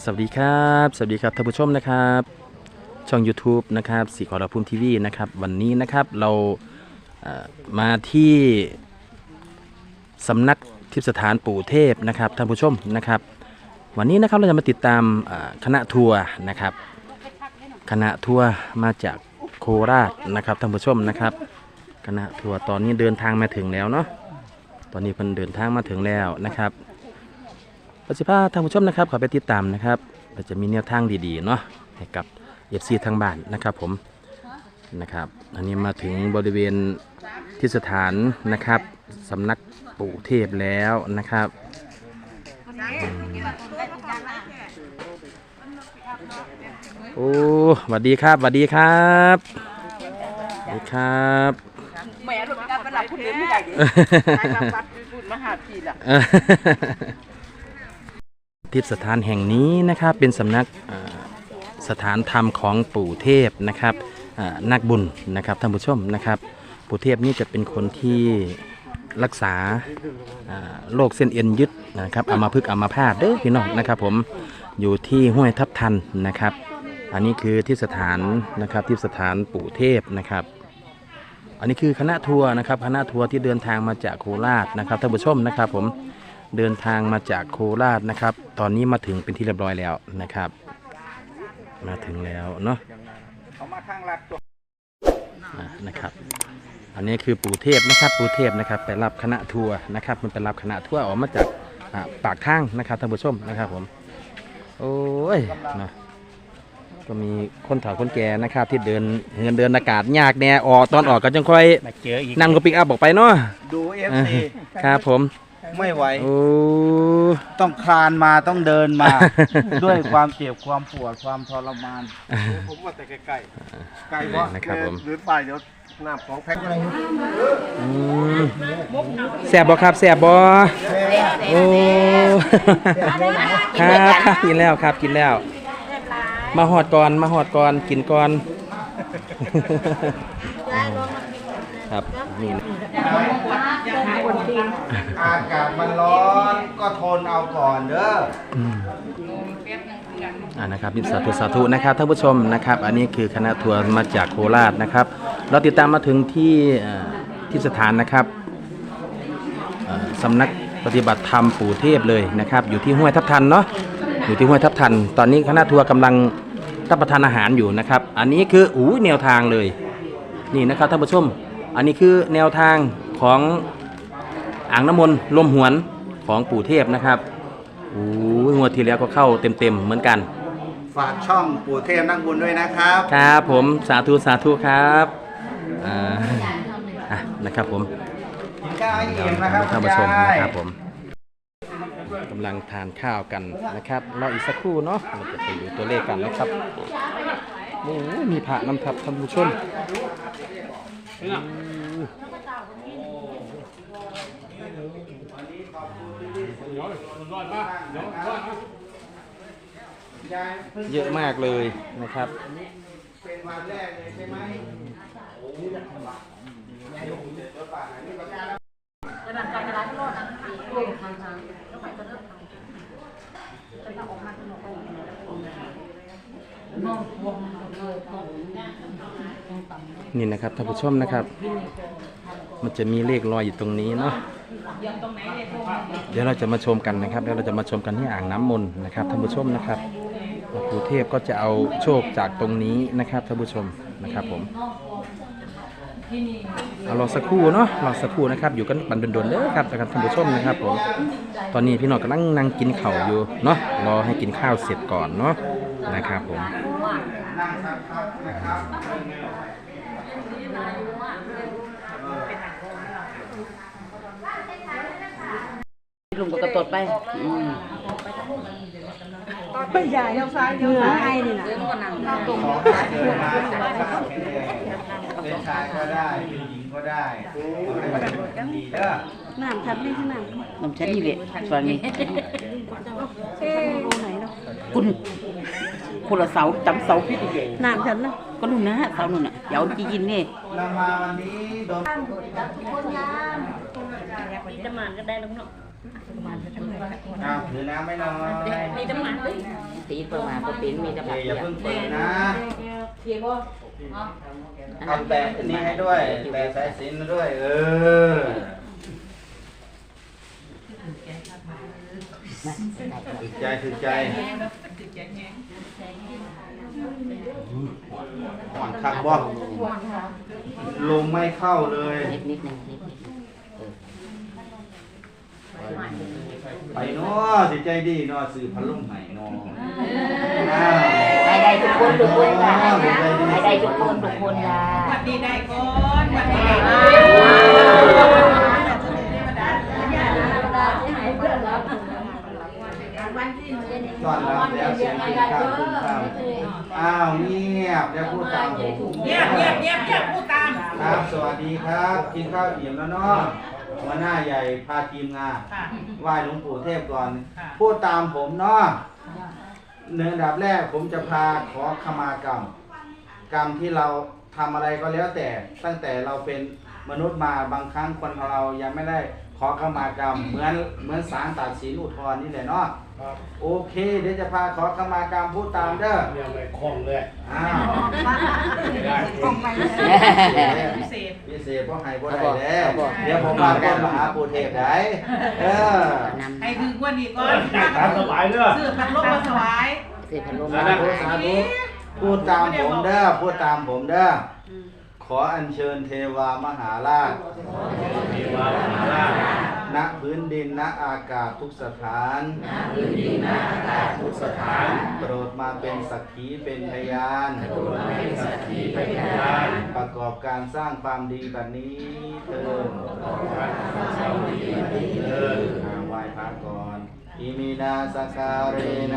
สวัสดีครับ สวัสดีครับท่านผู้ชมนะครับ ช่อง YouTube นะครับสีขอรภูมิทีวีนะครับ วันนี้นะครับเราเอ่อมาที่สำนักทิพสถานปู่เทพนะครับท่านผู้ชมนะครับ วันนี้นะครับเราจะมาติดตามคณะทัวร์นะครับ คณะทัวร์มาจากโคราชนะครับท่านผู้ชมนะครับ คณะทัวร์ตอนนี้เดินทางมาถึงแล้วเนาะตอนนี้เพิ่นเดินทางมาถึงแล้วนะครับ ประสิทธิภาพท่านผู้ชมนะครับขอไปติดตามนะครับเราจะมีแนวทางดีๆเนาะให้กับเอฟซีทางบ้านนะครับผมนะครับ อันนี้มาถึงบริเวณที่สถานนะครับสำนักปู่เทพแล้วนะครับอืมโอ้สวัสดีครับสวัสดีครับสวัสดีครับแหม่รถการประหลับคุณเดินไม่ได้ดิใครมาวัดพูดมาหาพี่ล่ะ ทิพย์สถานแห่งนี้นะครับเป็นสำนักสถานธรรมของปู่เทพนะครับนักบุญนะครับท่านผู้ชมนะครับ ปู่เทพนี่จะเป็นคนที่รักษาโรคเส้นเอ็นยึดนะครับอามาพึกอามาพาตเด้อพี่น้องนะครับ ผมอยู่ที่ห้วยทับทันนะครับ อันนี้คือที่สถานนะครับที่สถานปู่เทพนะครับ อันนี้คือคณะทัวร์นะครับคณะทัวร์ที่เดินทางมาจากโคราชนะครับท่านผู้ชมนะครับผม เดินทางมาจากโคราชนะครับ ตอนนี้มาถึงเป็นที่เรียบร้อยแล้วนะครับ มาถึงแล้วเนาะเขามาข้างรักตัวอะนะครับ อันนี้คือปู่เทพนะครับปู่เทพนะครับไปรับคณะทัวร์นะครับ มันไปรับคณะทัวร์ออกมาจากอ่าปากทางนะครับท่านผู้ชมนะครับผม โอ้ยนะก็มีคนเฒ่าคนแก่นะครับ ที่เดินเงินเดินอากาศยากแน่ออกตอนออกก็จังค่อยมาเจออีกนั่งรถปิกอัพออกไปเนาะดูเอฟอ่าซีครับผม ไม่ไหว โอ้ ต้องคลานมาต้องเดินมา ด้วยความเจ็บความปวดความทรมาน ผมว่าแต่ใกล้ๆใกล้เพราะนะครับผม หรือไปเดี๋ยวน้ำของแพ็คอะไรอืมแสบบ่ครับแสบบ่โอ้ ครับครับกินแล้วครับกินแล้ว มาหอดก่อนมาหอดก่อนกินก่อน ครับนี่นะ อากาศมันร้อนก็ทนเอาก่อนเด้ออ่านะครับนี่สาธุสาธุนะครับท่านผู้ชมนะครับ อันนี้คือคณะทัวร์มาจากโคราชนะครับ เราติดตามมาถึงที่เอ่อที่สถานนะครับเอ่อสำนักปฏิบัติธรรมปู่เทพเลยนะครับ อยู่ที่ห้วยทับทันเนาะอยู่ที่ห้วยทับทัน ตอนนี้คณะทัวร์กำลังรับประทานอาหารอยู่นะครับ อันนี้คืออู้แนวทางเลย นี่นะครับท่านผู้ชม อันนี้คือแนวทางของ อ่างน้ำมนต์ลมหวนของปู่เทพนะครับโอ้ยงวดที่แล้วก็เข้าเต็มๆเหมือนกัน ฝากช่องปู่เทพนักบุญด้วยนะครับ ครับผมสาธุสาธุครับอ่าอะนะครับผมกินข้าวให้อิ่มนะครับท่านคุณผู้ชมยายนะครับผมกำลังทานข้าวกันนะครับรออีกสักครู่เนาะเราจะไปดูตัวเลขกันนะครับโอ้ยมีพระนำทับท่านผู้ชม เยอะมากเลยนะครับ เป็นวันแรกเลยใช่ไหมนี่นะครับท่านผู้ชมนะครับ มันจะมีเลขลอยอยู่ตรงนี้เนาะเดี๋ยวเราจะมาชมกันนะครับเดี๋ยวเราจะมาชมกันที่อ่างน้ำมนต์นะครับท่านผู้ชมนะครับพระปู่เทพก็จะเอาโชคจากตรงนี้นะครับท่านผู้ชมนะครับผมเอารอสักครู่เนาะรอสักครู่นะครับ อยู่กันบันดนๆเด้อครับท่านผู้ชมนะครับผมตอนนี้พี่น้องกำลังนั่งกินข้าวอยู่เนาะรอให้กินข้าวเสร็จก่อนเนาะนะครับผม นั่งสักพักนะครับตดไปอืมไปใหญ่เลี้ยวซ้ายเลี้ยวซ้ายนี่นะนั่งตรงขอให้เดินมาจากสักเป็นชายก็ได้เป็นหญิงก็ได้ขอให้ดีเด้อน้ำทับนี่ใช่ไหมน้ำฉันนี่แหละส่วนนี้โอไหนเนาะคุณคนละเสาจำเสาพิษอีกน้ำทับนะก็นู่นนะเสานู่นน่ะเดี๋ยวจีกินนี่เรามาวันนี้โดนมีน้ำมันก็ได้แล้วเนาะ อ้าวถือน้ำไม่น้อยมีน้ำมันด้วยเตีเปิดมาก็เป็นมีแต่เจผักอย่าเปียกเพิ่งเปิดนะเทียบบ่เนาะเอาแตะอันนี้ให้ด้วย แตะสายสิญจนด้วย เออถึกใจถึกใจอ่อนคักบ่ลมไม่เข้าเลยนิดนิดนึงนิดนิดนึงเออ ไปเนาะสิใจดีเนาะซื้อพัดลมให้เนาะอ้าวให้ได้ทุกคนทุกคนค่ะให้ได้ทุกคนทุกคนค่ะวันนี้ได้ก่อนวันนี้ได้ก่วันที่ต้อนรับแล้วเสียงกินข้าวกินข้าวอ้าวเงียบแล้วพูดตามผมเงียบเงียบเงียบเงียบพูดตามครับสวัสดีครับ กินข้าวอิ่มแล้วเนาะ หัวหน้าใหญ่พาทีมงานค่ะ ไหว้หลวงปู่เทพก่อน ค่ะ พูดตามผมเนาะเนื้อดับแรกผมจะพาขอขมากรรม กรรมที่เราทำอะไรก็แล้วแต่ตั้งแต่เราเป็นมนุษย์มาบางครั้งคนของเรายังไม่ได้ขอขมากรรม เหมือนเหมือนศาลตัดสินอุทธรณ์นี่แหละเนาะ ครับโอเค เดี๋ยวจะพาขอขมากรรมพูดตามเด้อยังไม่คล่องเลยอ้าวพิเศษพิเศษเพราะให้บ่ได้แล้วเดี๋ยวผมมาก่อนมาหาปู่เทพได้เออนำให้ถึงวันนี้ก่อนตามสบายเด้อซื้อพัดลมมาถวายเสียพันลมสาธุสาธุพูดตามผมเด้อพูดตามผมเด้อขออัญเชิญเทวามหาราชเทวามหาราช ณพื้นดินณอากาศทุกสถานทุกสถานโปรดมาเป็นสักขีเป็นพยานเป็นสักขีพยาน ประกอบการสร้างความดีแบบนี้เถิดเดินอ่าไหว้พระก่อนอิมินาสการเรน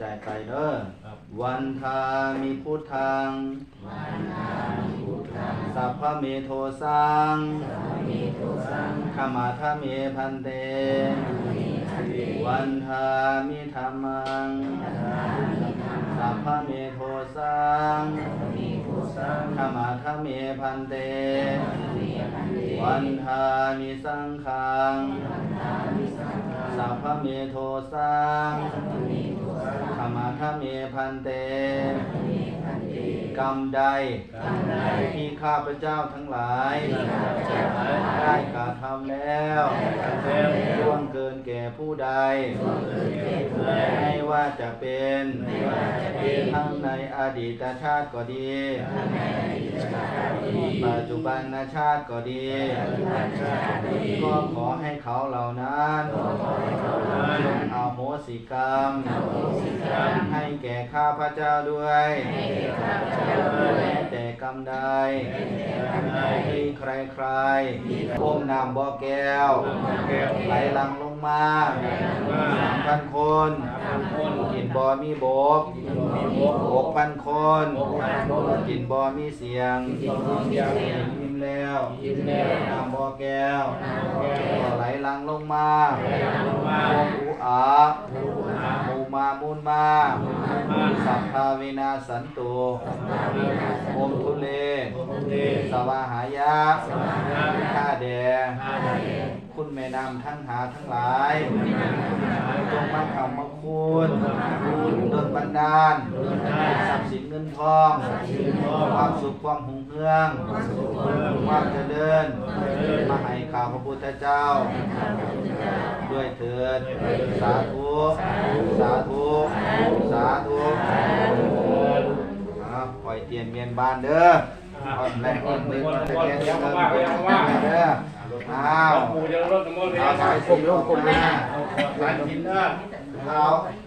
ใจไปเด้อวันทามิพุทธังสัพพะเมโทสังขมาทะเมพันเต วันทามิธรรมัง สัพพะเมโทสังขมาทะเมพันเต วันทามิสังขัง สัพพะเมโทสังขมา ทะเมพันเตกรรมใดที่ข้าพเจ้าทั้งหลาย ได้กระทำแล้วล่วงเกินแก่ผู้ใด ไม่ว่าจะเป็นทั้งในอดีตชาติก็ดี ปัจจุบันชาติก็ดี ก็ขอให้เขาเหล่านั้นจงเอาโหสิกรรม ให้แก่ข้าพเจ้าด้วยแม้แต่ก รมใดที่ใครใครๆก้มน้ำบ่อแก้ว ไหลหลังลงมาสามพันคนกินบ่อมีบกหกพันคนกินบ่อมีเสียงยิ้มแล้วน้ำบ่อแก้วไหลหลังลงมาโออูอา มูมามูลมาสัพพาวินาสันตุโอมทุเลสวาหายะข้าแดคุณแม่นำทั้งหาทั้งหลายจง มครรมคุณดลบันดาลทรัพย์สินเงินทอง ความสุขความหุ่งเรืองความเจริญมาให้ข้าวพระพุทธเจ้า ด้วยเถิด สาธุ สาธุ สาธุอ่าปล่อยเตียนเมียนบ้านเด้ออาแรงคนมือมันจะเตียนเด้อเด้ออ้าวปูจะรดน้ำมนต์ให้เอาสายสินลงกลมนะสายกินเด้อ เอา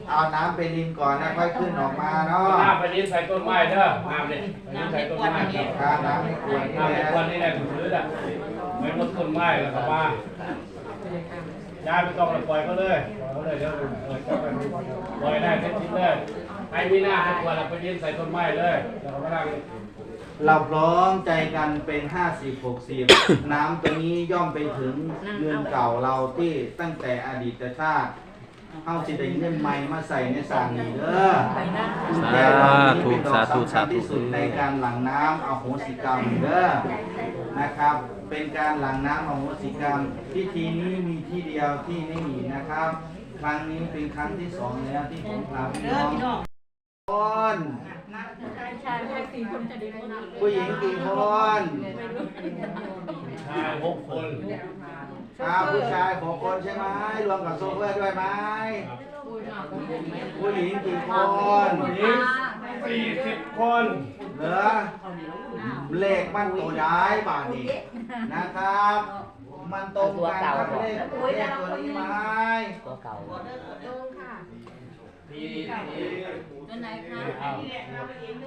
เอาน้ำไปรินก่อนนะค่อยขึ้นออกมาเนาะน้ำไปดิ้นใส่ต้นไม้เด้อน้ำดิไปดิ้นใส่ต้นไม้ครับการน้ำในขวดนี่น้ำแหในละควันนี่แหละถืออะไม่ลดต้นไม้แล้วครับป้าย้ายไปต้องปล่อยเขาเลยปล่อยเขาเลยเดี๋ยวเออจะไปปล่อยได้เส้นชิ้นเลยให้มีหน้าให้ควรไปดิ้นใส่ต้นไม้เลยแล้วก็มานั่งเราพร้อมใจกันเป็น50 60น้ำตัวนี้ย่อมไปถึงเงินเก่าเราที่ตั้งแต่อดีตชาติ เอาสิได้เงินใหม่มาใส่ในสางนี้เด้อกุญแจดอกนี้เป็นดอกสำคัญที่สุดในการหลั่งน้ำอโหสิกรรมเด้อนะครับ เป็นการหลั่งน้ำอโหสิกรรม พิธีนี้มีที่เดียวที่นี่มีนะครับ ครั้งนี้เป็นครั้งที่สองแล้วที่ผมพาพี่น้องคนผู้หญิงกี่คนชายหกคน อ้าวผู้ชายหกคนใช่ไหมรวมกับโซเฟอร์ด้วยไหมผู้หญิงกี่คนนี้สี่สิบคนเหรอเลขมันตัวย้ายบาทนี้นะครับ มันตรงกันกับเลขเลขตัวนี้ไหมตัวเก่าทีที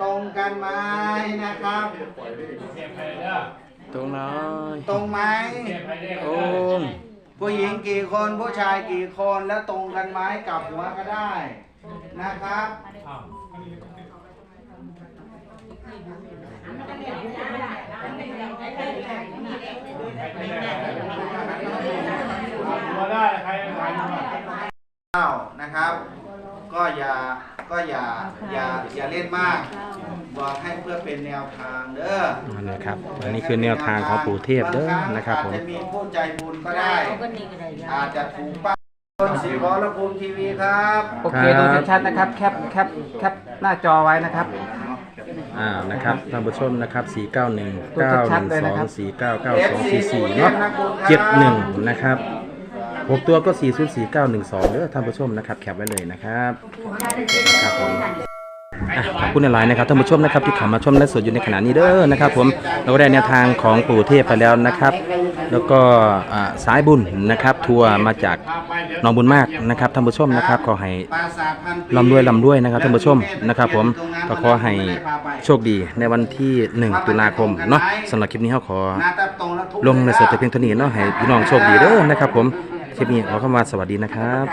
ตรงกันไหมนะครับเก็บไปเด้อ ตรงน้อยตรงไหมเก็บไปเด้อโอ้มผู้หญิงกี่คนผู้ชายกี่คนแล้วตรงกันไหมกลับหัวก็ได้นะครับอ้าวมาได้ใครใครมาเก้านะครับ ก็อย่า ก็อย่าอย่าอย่าเล่นมากบอกให้เพื่อเป็นแนวทางเด้อนั่นนะครับอันนี้คือแนวทางของปู่เทพเด้อนะครับผมอาจจะมีผู้ใจบุญก็ได้ อาจจะถูกป้ายต้นสีขอระภูมิทีวีครับโอเคดูชัดๆนะครับแคปแคปแคปหน้าจอไว้นะครับอ่านะครับท่านผู้ชมนะครับ 491ตัวชัดๆเลยนะครั912บ499244เนาะ71 นะครับ หกตัวก็ 404912เด้อท่านผู้ชมนะครับแคปไว้เลยนะครับครับผมอะขอบคุณหลายๆนะครับท่านผู้ชมนะครับที่เข้ามาชมและสดอยู่ในขณะนี้เด้อนะครับ ผมเราได้แนวทางของปู่เทพไปแล้วนะครับ แล้วก็อ่าสายบุญนะครับ ทัวร์มาจากหนองบุญมากนะครับท่านผู้ชมนะครับขอให้ปราสาทพันปีร่ำรวยร่ำรวยนะครับท่านผู้ชมนะครับ ผมก็ขอให้โชคดีในวันที่ 1 ตุลาคมเนาะสำหรับคลิปนี้เขาขอละทุกลงในสดแต่เพียงเท่านี้เนาะให้พี่น้องโชคดีเด้อนะครับ ผม คลิปนี้ขอเข้ามาสวัสดีนะครับ